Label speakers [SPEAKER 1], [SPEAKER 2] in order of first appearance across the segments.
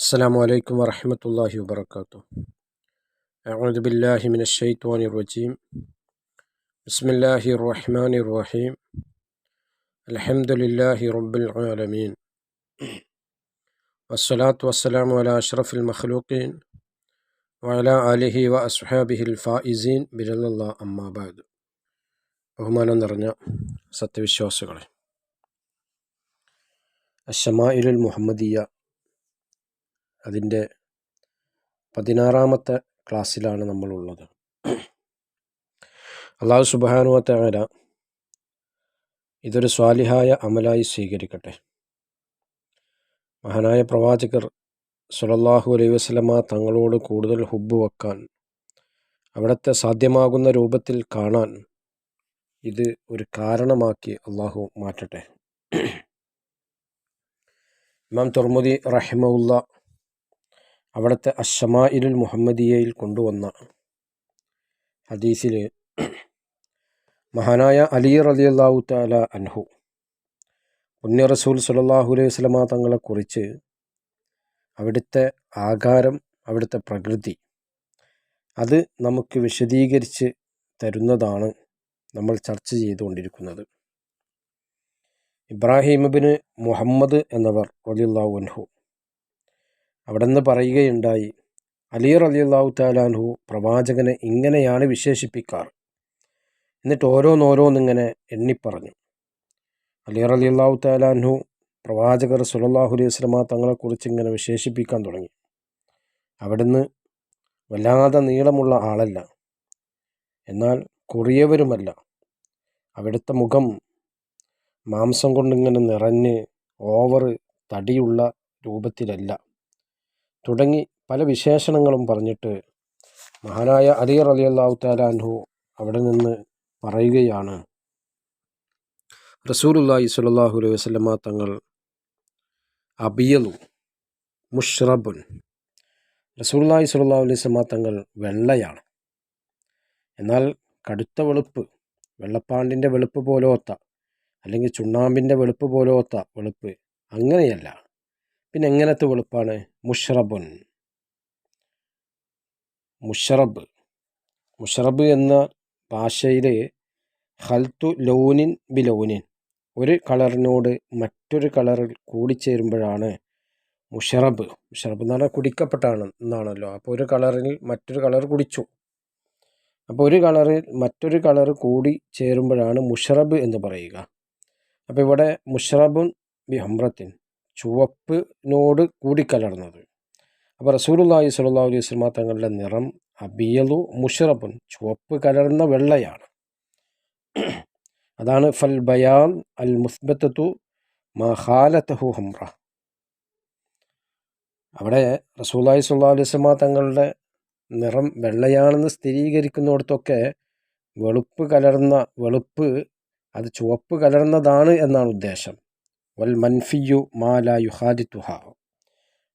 [SPEAKER 1] السلام عليكم ورحمة الله وبركاته أعوذ بالله من الشيطان الرجيم بسم الله الرحمن الرحيم الحمد لله رب العالمين والصلاة والسلام على أشرف المخلوقين وعلى آله وأصحابه الفائزين برضا الله أما بعد ബഹുമാനം നിറഞ്ഞ സത്യവിശ്വാസികളെ അഷമായിലുൽ മുഹമ്മദിയ അതിന്റെ പതിനാറാമത്തെ ക്ലാസ്സിലാണ് നമ്മളുള്ളത്. അള്ളാഹു സുബാനുവത്തേല ഇതൊരു സ്വാലിഹായ അമലായി സ്വീകരിക്കട്ടെ. മഹാനായ പ്രവാചകർ സുലല്ലാഹു അലൈ വസ്ലമ തങ്ങളോട് കൂടുതൽ ഹുബ്ബ് വെക്കാൻ അവിടുത്തെ സാധ്യമാകുന്ന രൂപത്തിൽ കാണാൻ ഇത് ഒരു കാരണമാക്കി അള്ളാഹു മാറ്റട്ടെ. ഇമാം തുർമുദി റഹിമുല്ല അവിടുത്തെ അഷമായിലുൽ മുഹമ്മദിയയിൽ കൊണ്ടുവന്ന ഹദീസിൽ മഹാനായ അലി റലി അള്ളാഹു താല അൻഹു പുണ്യ റസൂൽ സുലല്ലാഹു അലൈഹി വസ്ലമ തങ്ങളെക്കുറിച്ച് അവിടുത്തെ ആകാരം അവിടുത്തെ പ്രകൃതി അത് നമുക്ക് വിശദീകരിച്ച് തരുന്നതാണ് നമ്മൾ ചർച്ച ചെയ്തുകൊണ്ടിരിക്കുന്നത്. ഇബ്രാഹിമബിന് മുഹമ്മദ് എന്നവർ റലിയുള്ളാഹു അൻഹു അവിടെ നിന്ന് പറയുകയുണ്ടായി. അലി റലിയുള്ളാഹു താലാൻഹു പ്രവാചകനെ ഇങ്ങനെയാണ് വിശേഷിപ്പിക്കാറ്. എന്നിട്ട് ഓരോന്നോരോന്നിങ്ങനെ എണ്ണിപ്പറഞ്ഞു. അലി റലിയുള്ളാഹു താലാൻഹു പ്രവാചകർ സുലല്ലാഹു അലൈഹി വസ്ലമ തങ്ങളെക്കുറിച്ച് ഇങ്ങനെ വിശേഷിപ്പിക്കാൻ തുടങ്ങി. അവിടുന്ന് വല്ലാതെ നീളമുള്ള ആളല്ല. എന്നാൽ കുറിയവരുമല്ല. അവിടുത്തെ മുഖം മാംസം കൊണ്ടിങ്ങനെ നിറഞ്ഞ് ഓവർ തടിയുള്ള രൂപത്തിലല്ല. തുടങ്ങി പല വിശേഷണങ്ങളും പറഞ്ഞിട്ട് മഹാനായ അലി അലി അള്ളാഹു താലാൻഹു അവിടെ നിന്ന് പറയുകയാണ്. റസൂലുല്ലാഹി സ്വല്ലല്ലാഹു അലൈഹി വസല്ലമ തങ്ങൾ അബിയലു മുഷ്റബുൻ. റസൂലുല്ലാഹി സ്വല്ലല്ലാഹു അലൈഹി വസല്ലമ തങ്ങൾ വെള്ളയാണ്. എന്നാൽ കടുത്ത വെളുപ്പ് വെള്ളപ്പാണ്ടിന്റെ വെളുപ്പ് പോലോത്ത അല്ലെങ്കിൽ ചുണ്ണാമ്പിന്റെ വെളുപ്പ് പോലോത്ത വെളുപ്പ് അങ്ങനെയല്ല. പിന്നെ എങ്ങനത്തെ വെളുപ്പാണ്? മുഷറബുൻ. മുഷറബ്. മുഷറബ് എന്ന ഭാഷയിലെ ഹൽത്തു ലോനിൻ ബി ലോനിൻ ഒരു കളറിനോട് മറ്റൊരു കളറിൽ കൂടിച്ചേരുമ്പോഴാണ് മുഷറബ്. മുഷറബ് എന്ന് പറഞ്ഞാൽ കുടിക്കപ്പെട്ടാണ് എന്നാണല്ലോ. അപ്പോൾ ഒരു കളറിൽ മറ്റൊരു കളർ കുടിച്ചു. അപ്പോൾ ഒരു കളറിൽ മറ്റൊരു കളർ കൂടി ചേരുമ്പോഴാണ് മുഷറബ് എന്ന് പറയുക. അപ്പോൾ ഇവിടെ മുഷറബുൻ ബി ഹംറത്തിൻ. ചുവപ്പിനോട് കൂടിക്കലർന്നത്. അപ്പോൾ റസൂലുല്ലാഹി സ്വല്ലല്ലാഹു അലൈഹി വസ്ലമ തങ്ങളുടെ നിറം അബിയലു മുഷറബുൻ ചുവപ്പ് കലർന്ന വെള്ളയാണ്. അതാണ് ഫൽ ബയാൻ അൽ മുസ്ബത്തു മഹാലത്തഹു ഹംറ. അവിടെ റസൂല്ലാഹി സ്വല്ലല്ലാഹു അലൈഹി വസല്ലമ തങ്ങളുടെ നിറം വെള്ളയാണെന്ന് സ്ഥിരീകരിക്കുന്നിടത്തൊക്കെ വെളുപ്പ് കലർന്ന വെളുപ്പ് അത് ചുവപ്പ് കലർന്നതാണ് എന്നാണ് ഉദ്ദേശം. വൽ മൻഫിയു മാല യുഹാദിത്തുഹ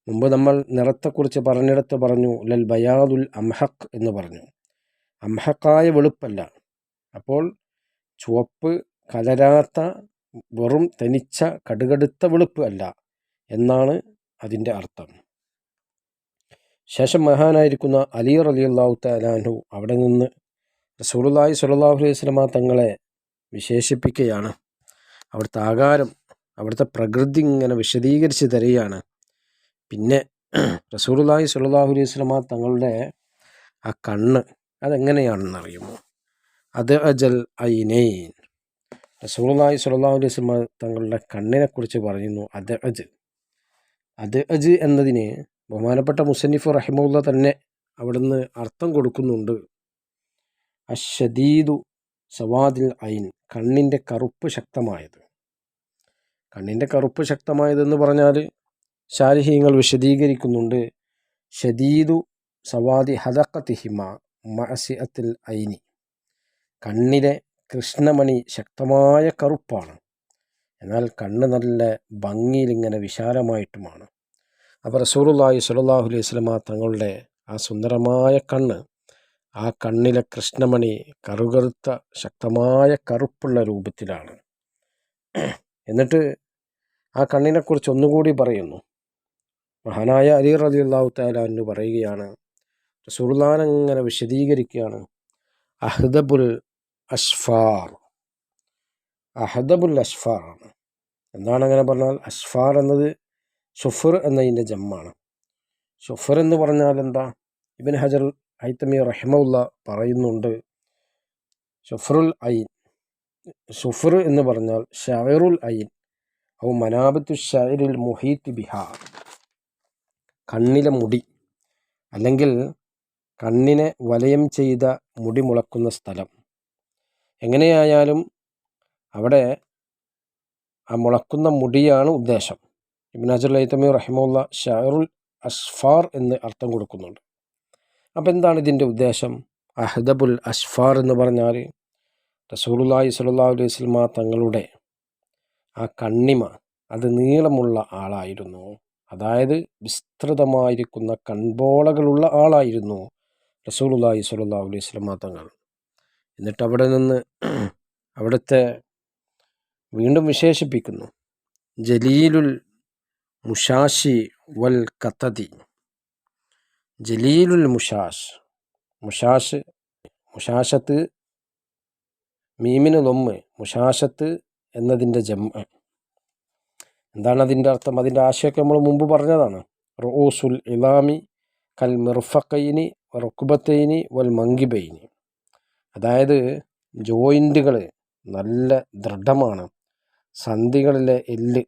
[SPEAKER 1] മുമ്പ് നമ്മൾ നിറത്തെക്കുറിച്ച് പറഞ്ഞിടത്ത് പറഞ്ഞു ലൽ ബയാദുൽ അംഹഖ് എന്ന് പറഞ്ഞു. അംഹക്കായ വെളുപ്പല്ല. അപ്പോൾ ചുവപ്പ് കലരാത്ത വെറും തനിച്ച കടുകടുത്ത വെളുപ്പ് അല്ല എന്നാണ് അതിന്റെ അർത്ഥം. ശേഷം മഹാനായിരിക്കുന്ന അലി അലി അള്ളാഹു അവിടെ നിന്ന് റസൂലുല്ലാഹി സ്വല്ലല്ലാഹു അലൈഹി തങ്ങളെ വിശേഷിപ്പിക്കുകയാണ്. അവിടുത്തെ ആകാരം അവിടുത്തെ പ്രകൃതി ഇങ്ങനെ വിശദീകരിച്ച് തരികയാണ്. പിന്നെ റസൂലുല്ലാഹി സ്വല്ലല്ലാഹു അലൈഹി സ്വലമ തങ്ങളുടെ ആ കണ്ണ് അതെങ്ങനെയാണെന്ന് അറിയുമോ അത് അജൽ ഐനൈൻ. റസൂലുല്ലാഹി സ്വല്ലല്ലാഹു അലൈഹി സ്വലമ തങ്ങളുടെ കണ്ണിനെക്കുറിച്ച് പറയുന്നു അത് അജ്. അത് അജ് എന്നതിന് ബഹുമാനപ്പെട്ട മുസന്നിഫ് റഹിമുള്ള തന്നെ അവിടുന്ന് അർത്ഥം കൊടുക്കുന്നുണ്ട്. അഷദീദു സവാദിൽ ഐൻ കണ്ണിന്റെ കറുപ്പ് ശക്തമായത്. കണ്ണിന്റെ കറുപ്പ് ശക്തമായതെന്ന് പറഞ്ഞാൽ ശാരിഹീങ്ങൾ വിശദീകരിക്കുന്നുണ്ട്. ഷദീദു സവാദി ഹദക്കത്തിഹിമ മഅസിഅത്തിൽ ഐനി. കണ്ണിലെ കൃഷ്ണമണി ശക്തമായ കറുപ്പാണ്. എന്നാൽ കണ്ണ് നല്ല ഭംഗിയിൽ ഇങ്ങനെ വിശാലമായിട്ടുമാണ്. അപ്പോൾ റസൂറുല്ലാഹി സ്വല്ലല്ലാഹു അലൈഹി സ്വലമ തങ്ങളുടെ ആ സുന്ദരമായ കണ്ണ് ആ കണ്ണിലെ കൃഷ്ണമണി കറുകറുത്ത ശക്തമായ കറുപ്പുള്ള രൂപത്തിലാണ്. എന്നിട്ട് ആ കണ്ണിനെക്കുറിച്ച് ഒന്നുകൂടി പറയുന്നു. മഹാനായ അലി റലി അള്ളാഹു താലാന്ന് പറയുകയാണ് റസൂർലാൻ അങ്ങനെ വിശദീകരിക്കുകയാണ്. അഹ്ദബുൽ അഷ്ഫാർ. അഹദബുൽ അഷ്ഫാർ ആണ്. എന്താണ് അങ്ങനെ പറഞ്ഞാൽ അഷ്ഫാർ എന്നത് ഷുഫർ എന്നതിന്റെ ജമ്മാണ്. ഷുഫർ എന്ന് പറഞ്ഞാൽ എന്താ? ഇബിൻ ഹജർ ഐത്തമി റഹ്മുള്ള പറയുന്നുണ്ട് സുഫറുൽ ഐൻ. ഷുഫർ എന്ന് പറഞ്ഞാൽ ഷായറുൽ ഐൻ. ഔ മനാബത്തു ഷായറിൽ മുഹീത്ത് ബിഹാർ കണ്ണിലെ മുടി അല്ലെങ്കിൽ കണ്ണിനെ വലയം ചെയ്ത മുടി മുളക്കുന്ന സ്ഥലം. എങ്ങനെയായാലും അവിടെ ആ മുളക്കുന്ന മുടിയാണ് ഉദ്ദേശം. ഇബിൻ അജുൽ ഐത്തമി റഹിമുള്ള ഷാറുൽ അഷ്ഫാർ എന്ന് അർത്ഥം കൊടുക്കുന്നുണ്ട്. അപ്പം എന്താണ് ഇതിന്റെ ഉദ്ദേശം? അഹദബുൽ അഷ്ഫാർ എന്ന് പറഞ്ഞാൽ റസൂലുല്ലാഹി സ്വല്ലല്ലാഹു അലൈഹി വസല്ലമ തങ്ങളുടെ ആ കണ്ണിമ അത് നീളമുള്ള ആളായിരുന്നു. അതായത് വിസ്തൃതമായിരിക്കുന്ന കൺപോളകളുള്ള ആളായിരുന്നു റസൂലുല്ലാഹി സ്വല്ലല്ലാഹു അലൈഹി സ്വലമ തങ്ങൾ. എന്നിട്ട് അവിടെ നിന്ന് അവിടുത്തെ വീണ്ടും വിശേഷിപ്പിക്കുന്നു. ജലീലുൽ മുഷാഷി വൽ കത്തതി ജലീലുൽ മുഷാഷ് മുഷാഷ് മുഷാഷത്ത് മീമിന് ലൊമ്മ് മുഷാഷത്ത് എന്നതിന്റെ ജമ്മ എന്താണ് അതിന്റെ അർത്ഥം? അതിന്റെ ആശയമൊക്കെ നമ്മൾ മുമ്പ് പറഞ്ഞതാണ്. റോസുൽ ഇലാമി കൽ മിർഫക്കൈനി റുക്കുബത്തൈനി വൽ മങ്കിബൈനി. അതായത് ജോയിന്റുകൾ നല്ല ദൃഢമാണ്. സന്ധികളിലെ എല്ല്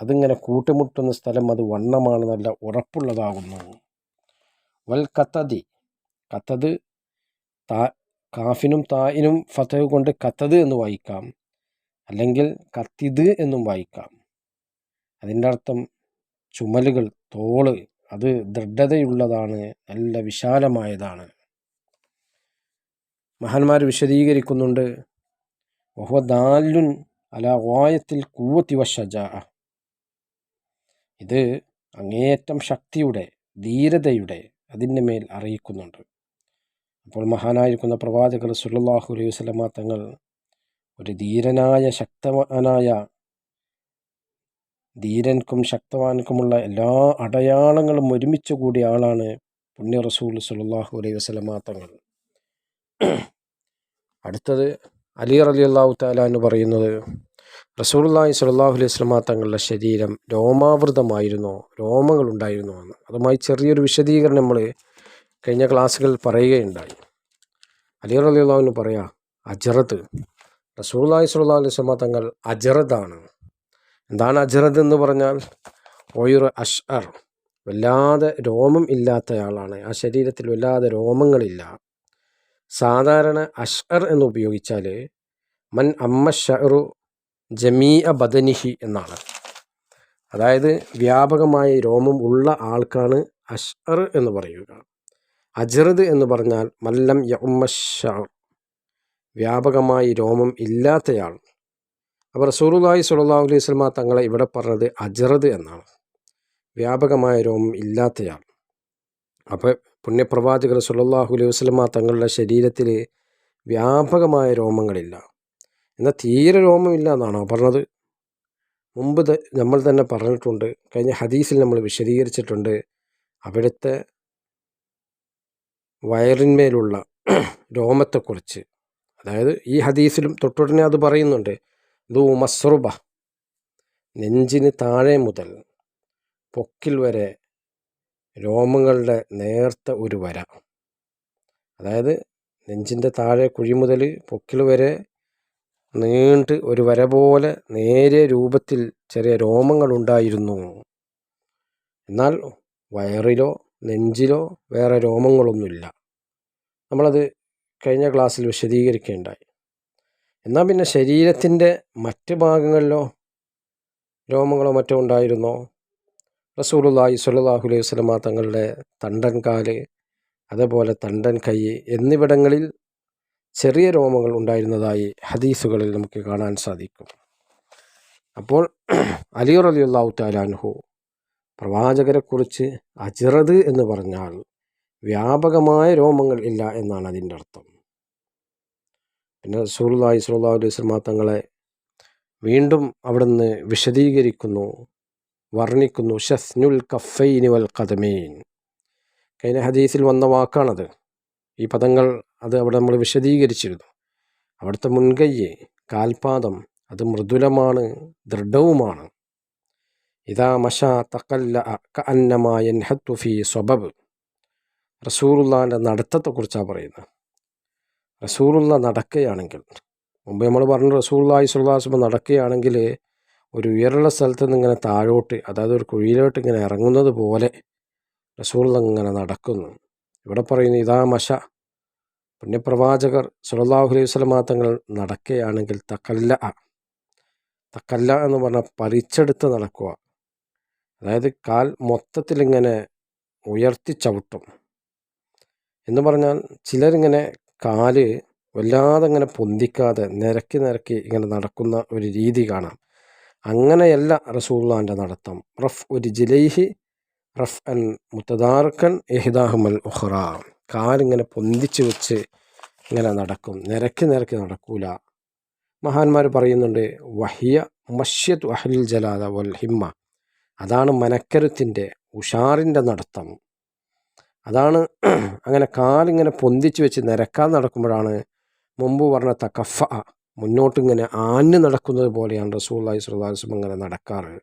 [SPEAKER 1] അതിങ്ങനെ കൂട്ടിമുട്ടുന്ന സ്ഥലം അത് വണ്ണമാണ് നല്ല ഉറപ്പുള്ളതാകുന്നു. വൽ കത്തതി കത്തത് താ കാഫിനും തായിനും ഫതഹ് കൊണ്ട് കത്തത് എന്ന് വായിക്കാം. അല്ലെങ്കിൽ കത്തിത് എന്നും വായിക്കാം. അതിന്റെ അർത്ഥം ചുമലുകൾ തോൾ അത് ദൃഢതയുള്ളതാണ് നല്ല വിശാലമായതാണ്. മഹാന്മാർ വിശദീകരിക്കുന്നുണ്ട് ബഹുദാലുൻ അല വായത്തിൽ കൂവത്തി വശജ ഇത് അങ്ങേയറ്റം ശക്തിയുടെ ധീരതയുടെ അതിന്റെ മേൽ അറിയിക്കുന്നുണ്ട്. അപ്പോൾ മഹാനായിരിക്കുന്ന പ്രവാചകർ സുല്ലാഹു അലൈഹി വസ്ലമ തങ്ങൾ ഒരു ധീരനായ ശക്തവാനായ ധീരൻക്കും ശക്തവാൻക്കുമുള്ള എല്ലാ അടയാളങ്ങളും ഒരുമിച്ച് കൂടിയ ആളാണ് പുണ്യ റസൂൽ സുല്ലാഹു അലൈഹി വസ്ലമ തങ്ങൾ. അടുത്തത് അലി അലി അള്ളാഹു താല എന്ന് പറയുന്നത് റസൂൽല്ലാഹി സുല്ലാഹു അലൈഹി സ്വലമ തങ്ങളുടെ ശരീരം രോമാവൃതമായിരുന്നോ? രോമങ്ങളുണ്ടായിരുന്നോ എന്ന്. അതുമായി ചെറിയൊരു വിശദീകരണം നമ്മൾ കഴിഞ്ഞ ക്ലാസ്സുകളിൽ പറയുകയുണ്ടായി. അലി അലി അള്ളാഹുവിന് പറയാം അജറത്ത്. റസൂൽല്ലാഹി സുല്ലാ അലൈഹി സ്വലമ തങ്ങൾ അജറദാണ്. എന്താണ് അജറദ് എന്ന് പറഞ്ഞാൽ? ഒയുർ അഷ് വല്ലാതെ രോമം ഇല്ലാത്തയാളാണ് ആ ശരീരത്തിൽ വല്ലാതെ രോമങ്ങളില്ല. സാധാരണ അഷ്അർ എന്ന് ഉപയോഗിച്ചാൽ മൻ അമ്മ ഷറു ജമീ അ ബദനിഹി എന്നാണ്. അതായത് വ്യാപകമായ രോമം ഉള്ള ആൾക്കാണ് അഷ് അർ എന്ന് പറയുക. അജറദ് എന്ന് പറഞ്ഞാൽ മല്ലം യമ്മ ഷർ വ്യാപകമായി രോമം ഇല്ലാത്തയാൾ. അപ്പോൾ റസൂറുല്ലാഹി സുല്ലാഹു അലൈഹി സ്വലമ തങ്ങളെ ഇവിടെ പറഞ്ഞത് അജറത് എന്നാണ്. വ്യാപകമായ രോമം ഇല്ലാത്തയാൾ. അപ്പോൾ പുണ്യപ്രവാചകർ സുല്ലാഹു അലൈഹി വസ്ലമ തങ്ങളുടെ ശരീരത്തിൽ വ്യാപകമായ രോമങ്ങളില്ല. എന്നാൽ തീരെ രോമമില്ല എന്നാണോ പറഞ്ഞത്? മുമ്പ് നമ്മൾ തന്നെ പറഞ്ഞിട്ടുണ്ട് കഴിഞ്ഞ ഹദീസിൽ നമ്മൾ വിശദീകരിച്ചിട്ടുണ്ട് അവിടുത്തെ വയറിന്മേലുള്ള രോമത്തെക്കുറിച്ച്. അതായത് ഈ ഹദീസിലും തൊട്ടുടനെ അത് പറയുന്നുണ്ട്. ദൂ മസ്റുബ നെഞ്ചിന് താഴെ മുതൽ പൊക്കിൽ വരെ രോമങ്ങളുടെ നേർത്ത ഒരു വര. അതായത് നെഞ്ചിന്റെ താഴെ കുഴി മുതൽ പൊക്കിൽ വരെ നീണ്ട് ഒരു വര പോലെ നേരെ രൂപത്തിൽ ചെറിയ രോമങ്ങൾ ഉണ്ടായിരുന്നു. എന്നാൽ വയറിലോ നെഞ്ചിലോ വേറെ രോമങ്ങളൊന്നുമില്ല. നമ്മളത് കഴിഞ്ഞ ക്ലാസ്സിൽ വിശദീകരിക്കുകയുണ്ടായി. എന്നാൽ പിന്നെ ശരീരത്തിന്റെ മറ്റ് ഭാഗങ്ങളിലോ രോമങ്ങളോ മറ്റോ ഉണ്ടായിരുന്നോ? റസൂലുല്ലാഹി സ്വല്ലല്ലാഹു അലൈഹി വസല്ലമ തങ്ങളുടെ തണ്ടൻ കാൽ അതേപോലെ തണ്ടൻ കൈ എന്നിവിടങ്ങളിൽ ചെറിയ രോമങ്ങൾ ഉണ്ടായിരുന്നതായി ഹദീസുകളിൽ നമുക്ക് കാണാൻ സാധിക്കും. അപ്പോൾ അലി റലിയുള്ളാഹു താലാൻഹു പ്രവാചകരെക്കുറിച്ച് അജിറത് എന്ന് പറഞ്ഞാൽ വ്യാപകമായ രോമങ്ങൾ ഇല്ല എന്നാണ് അതിന്റെ അർത്ഥം. പിന്നെ റസൂലുള്ളാഹി സ്വല്ലല്ലാഹു അലൈഹി വസല്ലം തങ്ങളെ വീണ്ടും അവിടുന്ന് വിശദീകരിക്കുന്നു വർണിക്കുന്നു. ഷസ്നുൽ കഫൈനി വൽ കദമീൻ കഴിഞ്ഞ ഹദീസിൽ വന്ന വാക്കാണത്. ഈ പദങ്ങൾ അത് അവിടെ നമ്മൾ വിശദീകരിച്ചിരുന്നു. അവിടുത്തെ മുൻകൈ കാൽപാദം അത് മൃദുലമാണ് ദൃഢവുമാണ്. ഇതാ മഷ തക്കല്ല അന്നമായ ഫി സ്വബബ്. റസൂറുല്ലാന്റെ നടത്തത്തെക്കുറിച്ചാണ് പറയുന്നത്. റസൂറുള്ള നടക്കുകയാണെങ്കിൽ മുമ്പ് നമ്മൾ പറഞ്ഞു റസൂള്ളി സുല്ലാസ്മ നടക്കുകയാണെങ്കിൽ ഒരു ഉയരുള്ള സ്ഥലത്ത് നിന്ന് ഇങ്ങനെ താഴോട്ട് അതായത് ഒരു കുഴിയിലോട്ട് ഇങ്ങനെ ഇറങ്ങുന്നത് പോലെ റസൂള്ള ഇങ്ങനെ നടക്കുന്നു. ഇവിടെ പറയുന്നു ഇതാ മഷ പുണ്യപ്രവാചകർ സുലല്ലാഹു അലൈഹി സ്വലമാ തങ്ങൾ നടക്കുകയാണെങ്കിൽ തക്കല്ല തക്കല്ല എന്ന് പറഞ്ഞാൽ പറിച്ചെടുത്ത് നടക്കുക. അതായത് കാൽ മൊത്തത്തിലിങ്ങനെ ഉയർത്തി ചവിട്ടും. എന്ന് പറഞ്ഞാൽ ചിലരിങ്ങനെ കാൽ വല്ലാതെ ഇങ്ങനെ പൊന്തിക്കാതെ നിരക്കി നിരക്കി ഇങ്ങനെ നടക്കുന്ന ഒരു രീതി കാണാം. അങ്ങനെയല്ല റസൂള്ളാന്റെ നടത്തം. റഫ് ഒരു ജിലൈഹി റഫ് അൻ മുത്തദാർക്കൻ എഹിദാഹുമൽ ഉഹ്റ കാലിങ്ങനെ പൊന്തിച്ച് വെച്ച് ഇങ്ങനെ നടക്കും. നിരക്കി നിരക്കി നടക്കൂല. മഹാന്മാർ പറയുന്നുണ്ട് വഹിയ മഷ്യത്ത് അഹ്ലിൽ ജലാദ വൽ ഹിമ്മ. അതാണ് മനക്കരുത്തിന്റെ ഉഷാറിന്റെ നടത്തം. അതാണ് അങ്ങനെ കാലിങ്ങനെ പൊന്തിച്ച് വെച്ച് നിരക്കാൻ നടക്കുമ്പോഴാണ് മുമ്പ് പറഞ്ഞ തക്കഫ മുന്നോട്ടിങ്ങനെ ആഞ്ഞു നടക്കുന്നത് പോലെയാണ് റസൂല്ലായി സുല്ലാസ്ലം ഇങ്ങനെ നടക്കാറ്.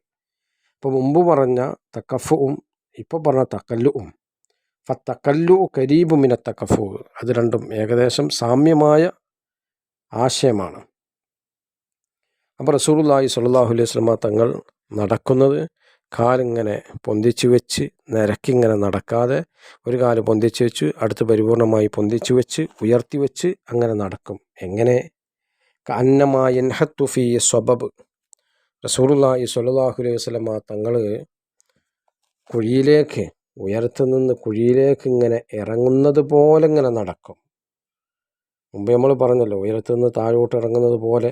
[SPEAKER 1] ഇപ്പോൾ മുമ്പ് പറഞ്ഞ തക്കഫും ഇപ്പോൾ പറഞ്ഞ തക്കല്ലുവും ഫത്തക്കല്ലു കരീബുമിന തക്കഫു അത് രണ്ടും ഏകദേശം സാമ്യമായ ആശയമാണ്. അപ്പോൾ റസൂലുല്ലാഹി സ്വല്ലല്ലാഹു അലൈഹി സ്വലമ തങ്ങൾ നടക്കുന്നത് കാലിങ്ങനെ പൊന്തിച്ചു വെച്ച് നിരക്കിങ്ങനെ നടക്കാതെ ഒരു കാൽ പൊന്തിച്ചു വെച്ച് അടുത്ത് പരിപൂർണമായി പൊന്തിച്ചു വെച്ച് ഉയർത്തി വെച്ച് അങ്ങനെ നടക്കും. എങ്ങനെ? അന്നമായ ഫി സ്വബബ്. റസൂറുല്ലാഹി സ്വല്ലല്ലാഹു അലൈഹി വസല്ലമ തങ്ങൾ കുഴിയിലേക്ക് ഉയരത്തു നിന്ന് കുഴിയിലേക്ക് ഇങ്ങനെ ഇറങ്ങുന്നത് പോലെ ഇങ്ങനെ നടക്കും. മുമ്പ് നമ്മൾ പറഞ്ഞല്ലോ ഉയരത്തു നിന്ന് താഴോട്ട് ഇറങ്ങുന്നത് പോലെ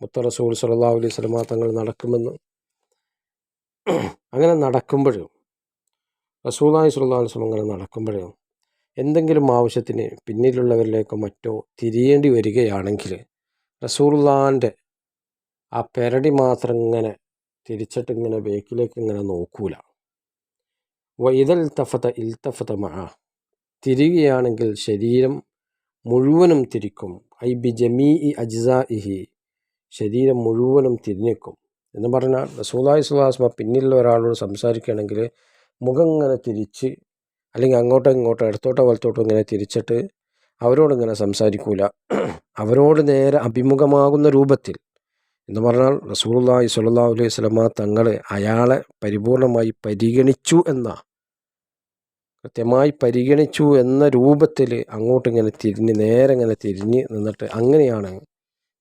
[SPEAKER 1] മുത്ത റസൂൽ സല്ലാ അലൈഹി തങ്ങൾ നടക്കുമെന്ന്. അങ്ങനെ നടക്കുമ്പോഴും? റസൂലായി സുല്ലാസ്ലം അങ്ങനെ നടക്കുമ്പോഴും? എന്തെങ്കിലും ആവശ്യത്തിന് പിന്നിലുള്ളവരിലേക്കോ മറ്റോ തിരിയേണ്ടി വരികയാണെങ്കിൽ റസൂള്ളാന്റെ ആ പെരടി മാത്രം ഇങ്ങനെ തിരിച്ചിട്ട് ഇങ്ങനെ ബേക്കിലേക്ക് ഇങ്ങനെ നോക്കൂല. വൈതൽ തഫത ഇൽത്തഫത മഴ തിരികെയാണെങ്കിൽ ശരീരം മുഴുവനും തിരിക്കും. ഐ ബി ജമീ ഇ അജിസ ഇഹി ശരീരം മുഴുവനും തിരിഞ്ഞേക്കും. എന്ന് പറഞ്ഞാൽ റസൂലായി സുഹാസ്മ പിന്നിലുള്ള ഒരാളോട് സംസാരിക്കുകയാണെങ്കിൽ മുഖം ഇങ്ങനെ തിരിച്ച് അല്ലെങ്കിൽ അങ്ങോട്ടോ ഇങ്ങോട്ടോ ഇടത്തോട്ടോ വലത്തോട്ടോ ഇങ്ങനെ തിരിച്ചിട്ട് അവരോട് ഇങ്ങനെ സംസാരിക്കൂല. അവരോട് നേരെ അഭിമുഖമാകുന്ന രൂപത്തിൽ എന്ന് പറഞ്ഞാൽ റസൂലുള്ളാഹി സ്വല്ലല്ലാഹു അലൈഹി സ്വലമ തങ്ങൾ അയാളെ പരിപൂർണമായി പരിഗണിച്ചു എന്ന കൃത്യമായി പരിഗണിച്ചു എന്ന രൂപത്തിൽ അങ്ങോട്ടിങ്ങനെ തിരിഞ്ഞ് നേരെ ഇങ്ങനെ തിരിഞ്ഞ് നിന്നിട്ട് അങ്ങനെയാണ്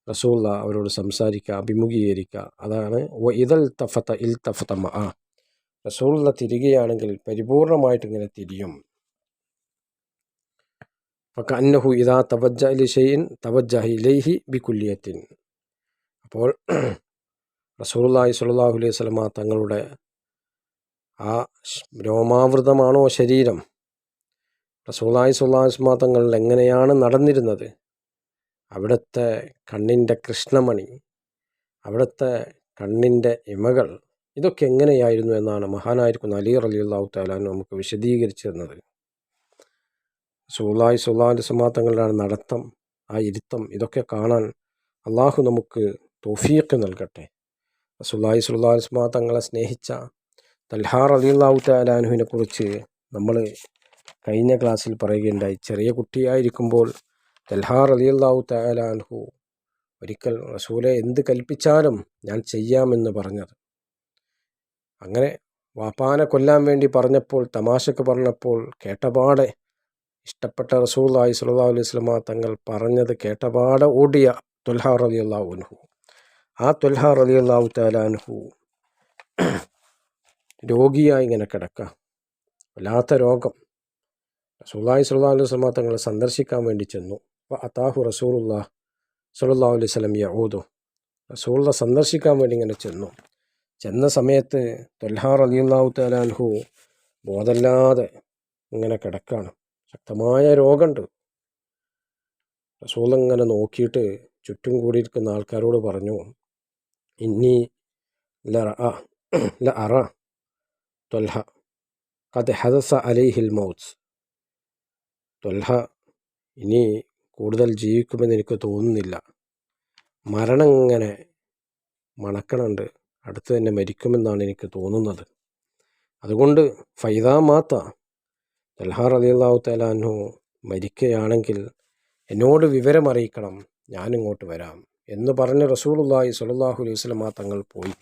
[SPEAKER 1] റസൂള്ള അവരോട് സംസാരിക്കുക അഭിമുഖീകരിക്കുക അതാണ് ഇതൽ തഫത്ത ഇൽ തഫത്ത ആ റസൂള്ള തിരികെയാണെങ്കിൽ പരിപൂർണമായിട്ട് ഇങ്ങനെ തിരിയും. അന്നഹു ഇതാ തവജ്ജ ഷെയ്ൻ തവജ്ജ ഇലൈഹി ബിക്കുല്യത്തിൻ അപ്പോൾ റസൂള്ളി സ്വല്ലല്ലാഹു അലൈഹി സ്വലമ തങ്ങളുടെ ആ രോമാവൃതമാണോ ശരീരം? റസൂള്ളി സ്വല്ലാഹു തങ്ങൾ എങ്ങനെയാണ് നടന്നിരുന്നത്? അവിടുത്തെ കണ്ണിന്റെ കൃഷ്ണമണി അവിടുത്തെ കണ്ണിന്റെ ഇമകൾ ഇതൊക്കെ എങ്ങനെയായിരുന്നു എന്നാണ് മഹാനായിരിക്കുന്ന അലി അലി അള്ളാഹു താലാൻ നമുക്ക് വിശദീകരിച്ചു തന്നത് സുലായ് സുല്ലാന്റെ സമാത്തങ്ങളുടെ നടത്തം ആ ഇരുത്തം ഇതൊക്കെ കാണാൻ അള്ളാഹു നമുക്ക് തോഫിയൊക്കെ നൽകട്ടെ. സുല്ലായി സുല്ലാ സമാത്തങ്ങളെ സ്നേഹിച്ച തൽഹാർ അലി അള്ളാഹു താലാനുവിനെ കുറിച്ച് നമ്മൾ കഴിഞ്ഞ ക്ലാസ്സിൽ പറയുകയുണ്ടായി. ചെറിയ കുട്ടിയായിരിക്കുമ്പോൾ തൽഹാർ അലി അള്ളാഹു താലാൻഹു ഒരിക്കൽ റസൂലെ എന്ത് കൽപ്പിച്ചാലും ഞാൻ ചെയ്യാമെന്ന് പറഞ്ഞത്. അങ്ങനെ വാപ്പാനെ കൊല്ലാൻ വേണ്ടി പറഞ്ഞപ്പോൾ തമാശക്ക് പറഞ്ഞപ്പോൾ കേട്ടപാടെ ഇഷ്ടപ്പെട്ട റസൂല്ലായി സുല്ലാ അലൈഹി സ്വലമ തങ്ങൾ പറഞ്ഞത് കേട്ടപാടെ ഓടിയ തൊൽഹാർ അലി അള്ളാഹുൻഹു ആ തൊൽഹാർ അലി അള്ളാഹു താലാൻഹു രോഗിയായി ഇങ്ങനെ കിടക്കുക വല്ലാത്ത രോഗം. റസൂല്ലായി സുല്ലാ അലൈഹി സ്വലമ തങ്ങളെ സന്ദർശിക്കാൻ വേണ്ടി ചെന്നു. അത്താഹു റസൂറുല്ലാ സുല്ലാ അലൈഹി സ്വലം യഹൂദു റസൂള്ള സന്ദർശിക്കാൻ വേണ്ടി ഇങ്ങനെ ചെന്നു. ചെന്ന സമയത്ത് തൊൽഹാർ അലിയുള്ളാഹു തലാൻഹു ബോധല്ലാതെ ഇങ്ങനെ കിടക്കാണ്. ശക്തമായ രോഗമുണ്ട്. റസൂൽ ഇങ്ങനെ നോക്കിയിട്ട് ചുറ്റും കൂടിയിരിക്കുന്ന ആൾക്കാരോട് പറഞ്ഞു ഇന്നി ല അറ തൊൽഹ കത് ഹദസ അലൈഹിൽ മൗത്ത്. തൊൽഹ ഇനി കൂടുതൽ ജീവിക്കുമെന്ന് എനിക്ക് തോന്നുന്നില്ല. മരണം ഇങ്ങനെ മണക്കണുണ്ട്. അടുത്ത് തന്നെ മരിക്കുമെന്നാണ് എനിക്ക് തോന്നുന്നത്. അതുകൊണ്ട് ഫൈദ മാത്ത തൽഹാർ അലിയല്ലാഹു തലാനു മരിക്കുകയാണെങ്കിൽ എന്നോട് വിവരം അറിയിക്കണം. ഞാനിങ്ങോട്ട് വരാം. എന്ന് പറഞ്ഞ് റസൂലുള്ളാഹി സലാഹു അലൈഹി വസല്ലമ തങ്ങൾ പോയി.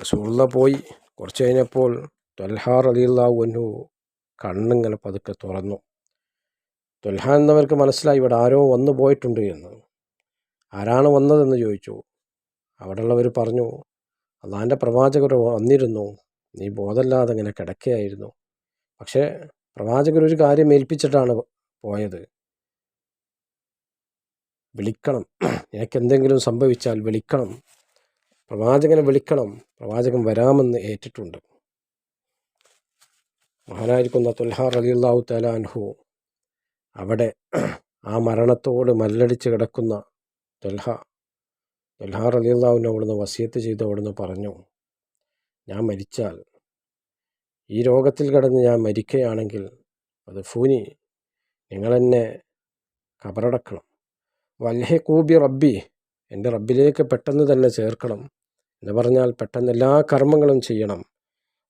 [SPEAKER 1] റസൂലുള്ള പോയി. കുറച്ച് കഴിഞ്ഞപ്പോൾ തൊൽഹാർ അലിയല്ലാഹു അനു കണ്ണിങ്ങനെ പതുക്കെ തുറന്നു. തൊൽഹ എന്നവർക്ക് മനസ്സിലായി ഇവിടെ ആരോ വന്നു പോയിട്ടുണ്ട് എന്ന്. ആരാണ് വന്നതെന്ന് ചോദിച്ചു. അവിടെയുള്ളവർ പറഞ്ഞു അള്ളാന്റെ പ്രവാചകർ വന്നിരുന്നു. നീ ബോധമില്ലാതെ ഇങ്ങനെ കിടക്കുകയായിരുന്നു. പക്ഷേ പ്രവാചകർ ഒരു കാര്യം ഏൽപ്പിച്ചിട്ടാണ് പോയത്. വിളിക്കണം. എന്തെങ്കിലും സംഭവിച്ചാൽ വിളിക്കണം. പ്രവാചകനെ വിളിക്കണം. പ്രവാചകൻ വരാമെന്ന് ഏറ്റിട്ടുണ്ട്. മഹാനായിരിക്കുന്ന തുൽഹാർ അലിയുള്ളാഹു തലാൻഹു അവിടെ ആ മരണത്തോട് മല്ലടിച്ച് കിടക്കുന്ന തുൽഹ തുൽഹാർ അലിയുള്ളാഹുവിനെ അവിടുന്ന് വസിയത്ത് ചെയ്ത് അവിടുന്ന് പറഞ്ഞു ഞാൻ മരിച്ചാൽ ഈ രോഗത്തിൽ കിടന്ന് ഞാൻ മരിക്കുകയാണെങ്കിൽ അത് ഫൂനി നിങ്ങളെന്നെ കബറടക്കണം. വല്ലേ കൂബി റബ്ബി എന്റെ റബ്ബിലേക്ക് പെട്ടെന്ന് തന്നെ ചേർക്കണം എന്ന് പറഞ്ഞാൽ പെട്ടെന്ന് എല്ലാ കർമ്മങ്ങളും ചെയ്യണം.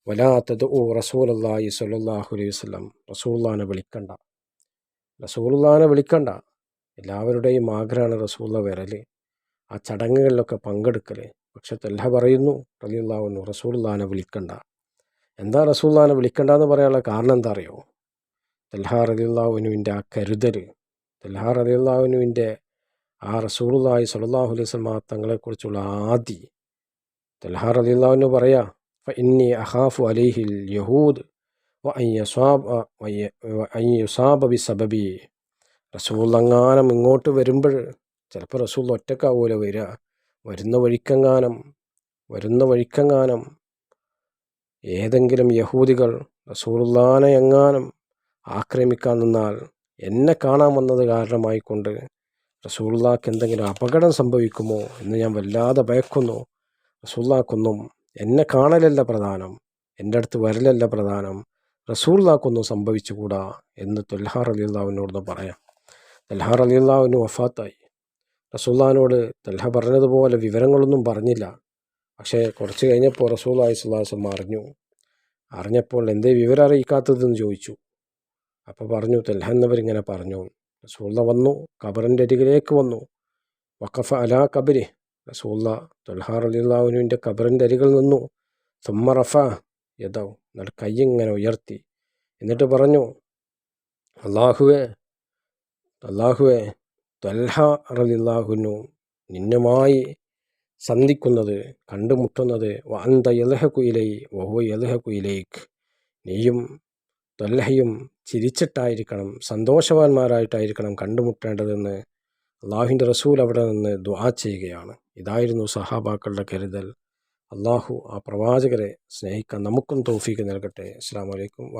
[SPEAKER 1] വലാത്തത് ഓ റസൂൽ അള്ളാഹി അലൈഹി വസ്ലം റസൂള്ളാനെ വിളിക്കണ്ട. റസൂള്ളാനെ വിളിക്കണ്ട. എല്ലാവരുടെയും ആഗ്രഹമാണ് റസൂള്ള വരൽ ആ ചടങ്ങുകളിലൊക്കെ പങ്കെടുക്കൽ പക്ഷെ തെല്ല പറയുന്നു റലിയുള്ളാവുന്നു റസൂള്ളാനെ വിളിക്കണ്ട. എന്താ റസൂള്ളാനെ വിളിക്കണ്ടെന്ന് പറയാനുള്ള കാരണം എന്താ അറിയോ? തെല്ലാ റലിയുള്ളാവുനുവിന്റെ ആ കരുതൽ തെല്ലാ റലിയുള്ളാവുനുവിന്റെ ആ റസൂള്ളാഹി സലാഹു അലൈഹി സ്വലമ തങ്ങളെക്കുറിച്ചുള്ള ആദി. തെല്ലാ റലിയുള്ളാവിനു പറയാ ഇന്നി അഹാഫു അലിഹിൽ യഹൂദ്. ബി സബബി റസൂള്ളങ്ങാനം ഇങ്ങോട്ട് വരുമ്പോൾ ചിലപ്പോൾ റസൂൾ ഒറ്റക്കാവൂല വരിക. വരുന്ന വഴിക്കെങ്ങാനം വരുന്ന വഴിക്കെങ്ങാനം. ഏതെങ്കിലും യഹൂദികൾ റസൂലുള്ളാനെ എങ്ങാനും ആക്രമിക്കാൻ നിന്നാൽ എന്നെ കാണാൻ വന്നത് കാരണമായിക്കൊണ്ട് റസൂള്ളാക്ക് എന്തെങ്കിലും അപകടം സംഭവിക്കുമോ എന്ന് ഞാൻ വല്ലാതെ ഭയക്കുന്നു. റസൂള്ളാക്കൊന്നും എന്നെ കാണലല്ല പ്രധാനം. എന്റെ അടുത്ത് വരലല്ല പ്രധാനം. റസൂള്ളാക്കൊന്നും സംഭവിച്ചുകൂടാ എന്ന് തൊൽഹാർ അലിയുള്ളാവിനോട് പറയാം. തൽഹാർ അലിയുള്ളാവിന് വഫാത്തായി. റസൂള്ളാനോട് തൽഹ പറഞ്ഞതുപോലെ വിവരങ്ങളൊന്നും പറഞ്ഞില്ല. പക്ഷേ കുറച്ച് കഴിഞ്ഞപ്പോൾ റസൂൽ അലിസ്ലാസം അറിഞ്ഞു. അറിഞ്ഞപ്പോൾ എന്തേ വിവരം അറിയിക്കാത്തതെന്ന് ചോദിച്ചു. അപ്പോൾ പറഞ്ഞു തൽഹ എന്നവരിങ്ങനെ പറഞ്ഞു റസൂള്ള വന്നു കബറിന്റെ അരികിലേക്ക് വന്നു. വഖഫ അലാ കബരി റസൂള്ള തൊൽഹാർ അലിള്ളാഹുനുവിന്റെ കബറിന്റെ അരികിൽ നിന്നു. തുമ്മ യദവ് എന്നാൽ കൈയിങ്ങനെ ഉയർത്തി. എന്നിട്ട് പറഞ്ഞു അള്ളാഹുവേ അള്ളാഹുവേ ത്വൽഹ റലില്ലാഹുനു നിന്നുമായി സന്ധിക്കുന്നത് കണ്ടുമുട്ടുന്നത് വന്ത യലഹക്കുയിലൈ വഹോ യലഹക്കുയിലേക്ക് നീയും തൊല്ലഹയും ചിരിച്ചിട്ടായിരിക്കണം സന്തോഷവാന്മാരായിട്ടായിരിക്കണം കണ്ടുമുട്ടേണ്ടതെന്ന് അള്ളാഹുവിന്റെ റസൂൽ അവിടെ നിന്ന് ദ്വാ ചെയ്യുകയാണ്. ഇതായിരുന്നു സഹാബാക്കളുടെ കരുതൽ. അള്ളാഹു ആ പ്രവാചകരെ സ്നേഹിക്കാൻ നമുക്കും തോഫീക്ക് നൽകട്ടെ. അസ്സാം വലൈക്കും